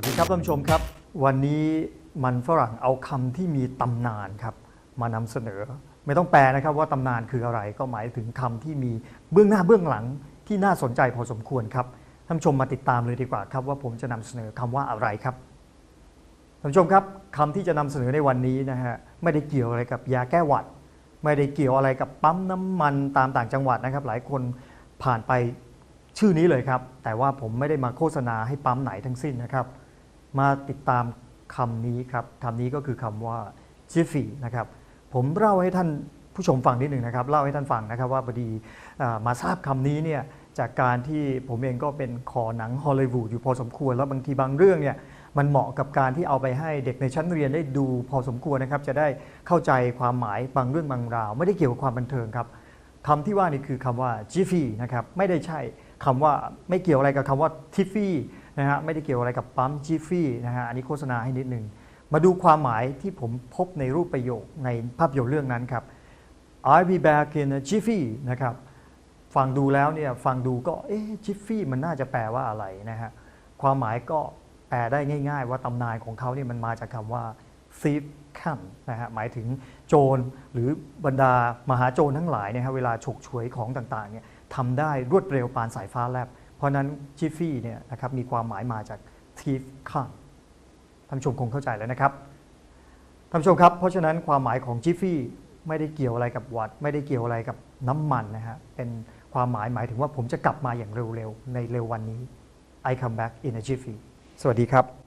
วัสดีครับท่านผู้ชมครับ วันนี้มันฝรั่งเอาคำที่มีตำนานครับมานำเสนอ ไม่ต้องแปลนะครับว่าตำนานคืออะไรก็หมายถึงคำที่มีเบื้องหน้าเบื้องหลังที่น่าสนใจพอสมควรครับท่านผู้ชมมาติดตามเลยดีกว่าครับ ว่าผมจะนำเสนอคำว่าอะไรครับท่านผู้ชมครับคำที่จะนำเสนอในวันนี้นะฮะไม่ได้เกี่ยวอะไรกับยาแก้หวัด ไม่ได้เกี่ยวอะไรกับปั๊มน้ำมันตามต่างจังหวัดนะครับ หลายคนผ่านไปชื่อนี้เลยครับ แต่ว่าผมไม่ได้มาโฆษณาให้ปั๊มไหนทั้งสิ้นนะครับ มาติดตามคำนี้ครับคำนี้ก็คือคำว่า jiffy นะครับ ผมเล่าให้ท่านผู้ชมฟังนิดหนึ่งนะครับ เล่าให้ท่านฟังนะครับว่าพอดีมาทราบคำนี้เนี่ยจากการที่ผมเองก็เป็นคอหนังฮอลลีวูดอยู่พอสมควร แล้วบางทีบางเรื่องเนี่ยมันเหมาะกับการที่เอาไปให้เด็กในชั้นเรียนได้ดูพอสมควรนะครับ จะได้เข้าใจความหมายบางเรื่องบางราว ไม่ได้เกี่ยวกับความบันเทิงครับคำที่ว่านี่คือคำว่า jiffy นะครับไม่ได้ใช่คำว่าไม่เกี่ยวอะไรกับคำว่า tiffy นะฮะไม่ได้เกี่ยวอะไรกับปั๊ม jiffy นะฮะอันนี้โฆษณาให้นิดหนึ่งมาดูความหมายที่ผมพบในรูปประโยคในภาพยนตร์เรื่องนั้นครับ I'll be back in a jiffy นะครับฟังดูแล้วเนี่ยฟังดูก็เอ๊ะ jiffy มันน่าจะแปลว่าอะไรนะฮะความหมายก็แปลได้ง่าย ๆ ว่าตำนานของเขาเนี่ยมันมาจากคำว่า thief come นะฮะหมายถึงโจรหรือบรรดามหาโจรทั้งหลายเนี่ยฮะเวลาฉกฉวยของต่างๆเนี่ยทำได้รวดเร็วปานสายฟ้าแลบ เพราะนั้นชิฟฟี่เนี่ยนะครับมีความหมายมาจากทีฟค้างท่านผู้ชมคงเข้าใจแล้วนะครับท่านผู้ชมครับ เพราะฉะนั้นความหมายของจิฟฟี่ไม่ได้เกี่ยวอะไรกับวัด ไม่ได้เกี่ยวอะไรกับน้ำมันนะฮะเป็นความหมายหมายถึงว่าผมจะกลับมาอย่างเร็วๆ ในเร็ววันนี้ I come back in a jiffy สวัสดีครับ